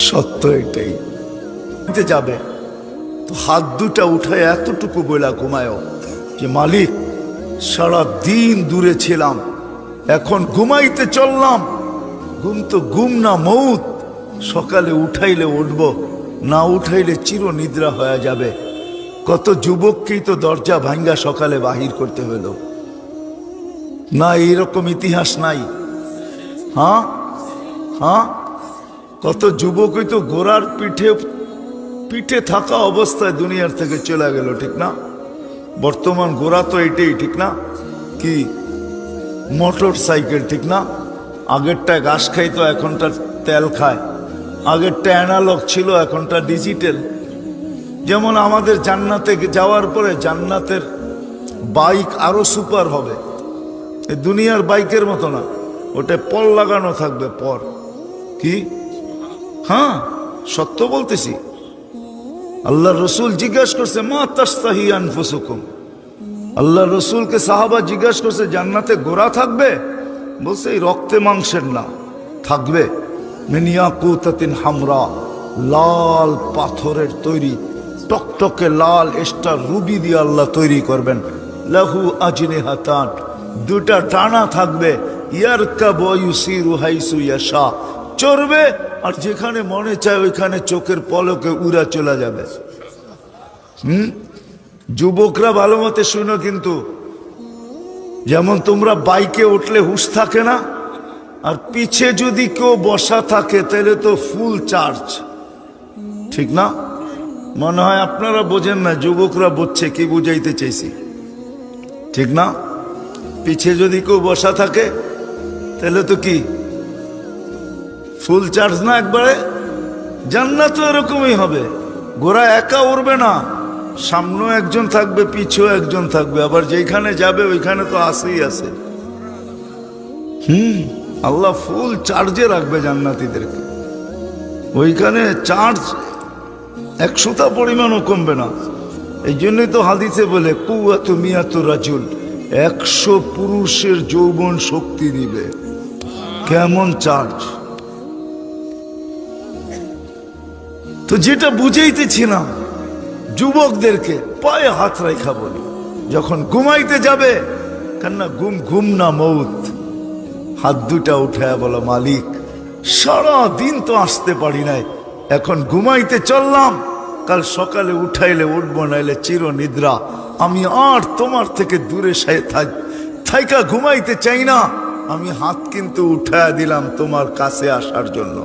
সত্য এটাই। তে যাবে, তো হাত দুটা উঠায় এতটুকু বইলা ঘুমায় যে, মালিক সারা দিন দূরে ছিলাম, এখন ঘুমাইতে চললাম। ঘুম তো ঘুম না মৌত। সকালে উঠাইলে উঠব, না উঠাইলে চির নিদ্রা হয়ে যাবে। কত যুবককেই তো দরজা ভাঙ্গা সকালে বাহির করতে হলো না, এইরকম ইতিহাস নাই। হ্যাঁ? হ্যাঁ? কত যুবকই তো ঘোড়ার পিঠে পিঠে থাকা অবস্থায় দুনিয়ার থেকে চলে গেল, ঠিক না? বর্তমান ঘোড়া তো এটাই, ঠিক না? কি? মোটর সাইকেল, ঠিক না? আগেরটা ঘাস খাইতো এখনটা তেল খায়। আগেরটা অ্যানালগ ছিল, এখনটা ডিজিটাল। যেমন আমাদের জান্নাতে যাওয়ার পরে জান্নাতের বাইক আরও সুপার হবে। দুনিয়ার বাইকের মতো না, ওটা পল লাগানো থাকবে, পর। কি? হ্যাঁ সত্য বলতেছি। আল্লাহ রসুল জিজ্ঞাসা করছে, মা তাস্তাহি আনফুসুকুম? আল্লাহ রসুলকে সাহাবা জিজ্ঞাসা করছে, জান্নাতে গোড়া থাকবে? বলছে, এই রক্তে মাংসের না, থাকবে। মিনিয়া কুতাতিন হামরা, লাল পাথরের তৈরি, টকটকে লাল এস্টার রুবি দিয়ে আল্লাহ তৈরি করবেন। লাহু আজনে হাতান দুটা টানা থাকবে। ইয়ার কাবয়ুসিরু হাইসু ইয়াশা, চড়বে আর যেখানে মনে চায় ওইখানে চোখের পলকে উড়া চলে যাবে। হুম? যুবকরা ভালো মতে শুনো কিন্তু, যেমন তোমরা বাইকে উঠলে হুশ থাকে না, আর পিছে যদি কেউ বসা থাকে, তাহলে তো ফুল চার্জ ঠিক না? মনে হয় আপনারা বোঝেন না, যুবকরা বুঝছে, কি বুঝাইতে চাইছি। ঠিক না? পিছে যদি কেউ বসা থাকে, তাহলে তো কি? ফুল চার্জ না একবারে? জান্নাত এরকমই হবে। গোড়া একা উড়বে না। সামনেও একজন থাকবে, পিছেও একজন থাকবে। আবার যেখানে যাবে, ওইখানে তো আসেই আছে। হুম, আল্লাহ ফুল চার্জে রাখবে জান্নাতিদেরকে। ওইখানে চার্জ একশোটা পরিমাণও কমবে না। এই জন্যই তো হাদিসে বলে কুয়াত মিয়াত রাজুল একশো পুরুষের যৌবন শক্তি দিবে। কেমন চার্জ? তো যেটা বুঝাইতেছিলাম, যুবকদেরকে পায়ে হাত রেখা বলি। যখন ঘুমাইতে যাবে, কেননা ঘুম ঘুম না মৌত। হাত দুটা উঠায় বলো, মালিক সারা দিন তো আসতে পারি নাই। এখন ঘুমাইতে চললাম, কাল সকালে উঠাইলে উঠবো, নাইলে চির নিদ্রা আমি আর তোমার থেকে দূরে থাইকা ঘুমাইতে চাই না। আমি হাত কিন্তু উঠায় দিলাম তোমার কাছে আসার জন্য।